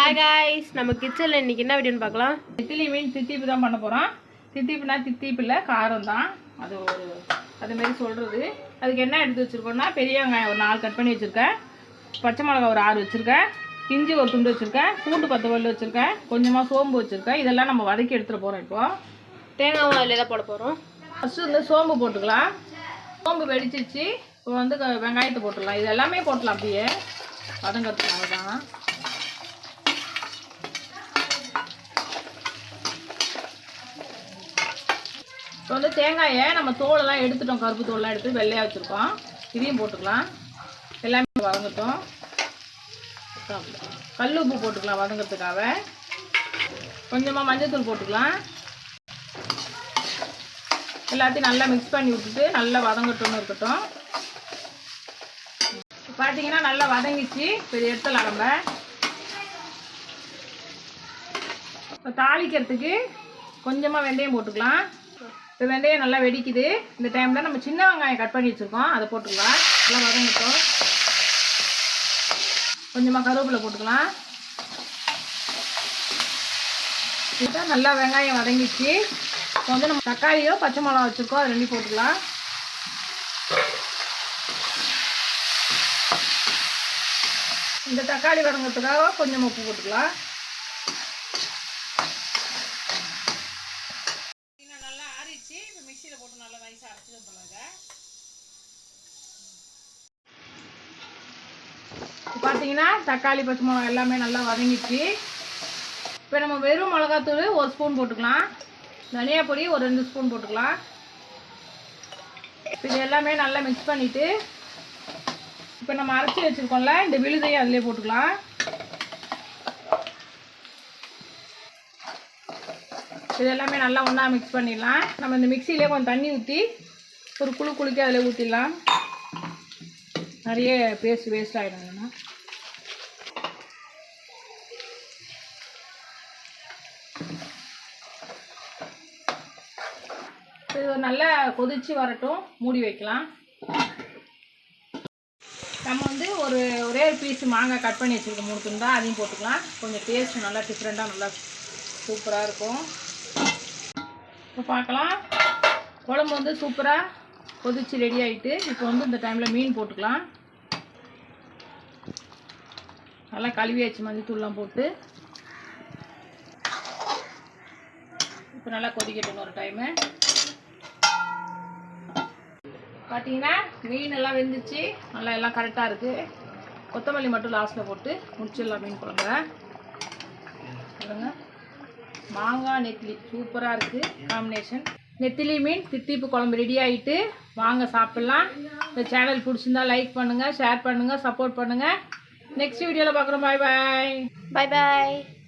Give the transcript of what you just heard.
Hi guys நம்ம கிச்சனில் இன்னைக்கு என்ன வீடியோன்னு பார்க்கலாம். நெத்திலி மீன் தித்திப்பு தான் பண்ண போகிறோம் தித்திப்புனா தித்திப்பு இல்லை காரம் தான். அது ஒரு அது மாதிரி சொல்கிறது அதுக்கு என்ன எடுத்து வச்சுருக்கோம்னா பெரிய வெங்காயம் ஒரு நாலு கட் பண்ணி வச்சுருக்கேன். பச்சை மிளகா ஒரு ஆறு வச்சுருக்கேன். இஞ்சி ஒரு துண்டு வச்சுருக்கேன். பூண்டு பத்து பல்லு வச்சுருக்கேன். கொஞ்சமாக சோம்பு வச்சுருக்கேன். இதெல்லாம் நம்ம வதக்கி எடுத்துகிட்டு போகிறோம் இப்போ. தேங்காய் அதில் தான் போட போகிறோம் ஃபஸ்ட்டு வந்து சோம்பு போட்டுக்கலாம். சோம்பு வெடிச்சிச்சு. இப்போ வந்து வெங்காயத்தை போட்டுடலாம். இது எல்லாமே போட்டலாம் அப்படியே. வதங்கிறதுக்காக தான் இப்போ வந்து தேங்காயை நம்ம தோலெல்லாம் எடுத்துட்டோம் கருப்பு தோலெலாம் எடுத்து வெள்ளையாக வச்சுருக்கோம். இதையும் போட்டுக்கலாம். எல்லாமே வதங்கட்டும். கல் உப்பு போட்டுக்கலாம் வதங்கிறதுக்காக. கொஞ்சமாக மஞ்சத்தூள் போட்டுக்கலாம். எல்லாத்தையும் நல்லா மிக்ஸ் பண்ணி விட்டுட்டு நல்லா வதங்கட்டும்னு இருக்கட்டும். இப்போ பார்த்தீங்கன்னா நல்லா வதங்கிச்சு. இப்போ இடத்துல எடுத்துடலாம் நம்ம. இப்போ தாளிக்கிறதுக்கு கொஞ்சமாக வெந்தயம் போட்டுக்கலாம். இப்போ வெந்தயம் நல்லா வெடிக்குது. இந்த டைமில் நம்ம சின்ன வெங்காயம் கட் பண்ணி வச்சுருக்கோம். அதை போட்டுக்கலாம். நல்லா வதங்கட்டும் கொஞ்சமாக கருவேப்பிலை போட்டுக்கலாம். இதுதான் நல்லா வெங்காயம் வதங்கிச்சு இப்போ வந்து நம்ம தக்காளியோ பச்சை மிளகா வச்சுருக்கோம். அது ரெண்டு போட்டுக்கலாம். இந்த தக்காளி வதங்கிறதுக்காக கொஞ்சம் உப்பு போட்டுக்கலாம் நல்லா ஆறிச்சு இப்போ மிக்சியில் போட்டு நல்லா நைஸாக அரைச்சி வந்துடலாங்க இப்போ பார்த்தீங்கன்னா தக்காளி பச்சை மிளகா எல்லாமே நல்லா வதங்கிச்சு இப்போ நம்ம வெறும் மிளகாத்தூள் ஒரு ஸ்பூன் போட்டுக்கலாம். தனியா பொடி ஒரு ரெண்டு ஸ்பூன் போட்டுக்கலாம். இது எல்லாமே நல்லா மிக்ஸ் பண்ணிவிட்டு இப்போ நம்ம அரைச்சி வச்சுருக்கோம்ல இந்த விழுதையும் அதிலே போட்டுக்கலாம். இது எல்லாமே நல்லா ஒன்றா மிக்ஸ் பண்ணிடலாம். நம்ம இந்த மிக்சியிலே கொஞ்சம் தண்ணி ஊற்றி ஒரு குழு குலுக்கி அதில் ஊற்றிடலாம் நிறைய பேஸ்ட் வேஸ்ட் ஆகிடும் இல்லைன்னா. இது நல்லா கொதிச்சு வரட்டும். மூடி வைக்கலாம். நம்ம வந்து ஒரு ஒரே ஒரு பீஸ் மாங்காய் கட் பண்ணி வச்சுருக்கோம் மூணு துண்டா அதையும் போட்டுக்கலாம். கொஞ்சம் டேஸ்ட் நல்லா டிஃப்ரெண்ட்டாக நல்லா சூப்பராக இருக்கும். இப்போ பார்க்கலாம். குழம்பு வந்து சூப்பராக கொதிச்சு ரெடி ஆகிட்டு இப்போ வந்து இந்த டைமில் மீன் போட்டுக்கலாம். நல்லா கழுவியாச்சு மஞ்சள் தூள்லாம் போட்டு. இப்போ நல்லா கொதிக்கட்டும் ஒரு டைமு பார்த்தீங்கன்னா மீன் எல்லாம் வெந்துச்சு. நல்லா எல்லாம் கரெக்டாக இருக்குது கொத்தமல்லி மட்டும் லாஸ்ட்டில் போட்டு முடிச்சிடலாம் மீன் குழம்பு பாருங்க. மாங்காய் நெத்திலி. சூப்பராக இருக்குது காம்பினேஷன் நெத்திலி மீன் தித்திப்பு குழம்பு ரெடி ஆகிட்டு வாங்க சாப்பிட்லாம். இந்த சேனல் பிடிச்சிருந்தா லைக் பண்ணுங்கள் ஷேர் பண்ணுங்கள் சப்போர்ட் பண்ணுங்கள் நெக்ஸ்ட் வீடியோவில் பார்க்குறோம். பாய் பாய் பாய் பாய்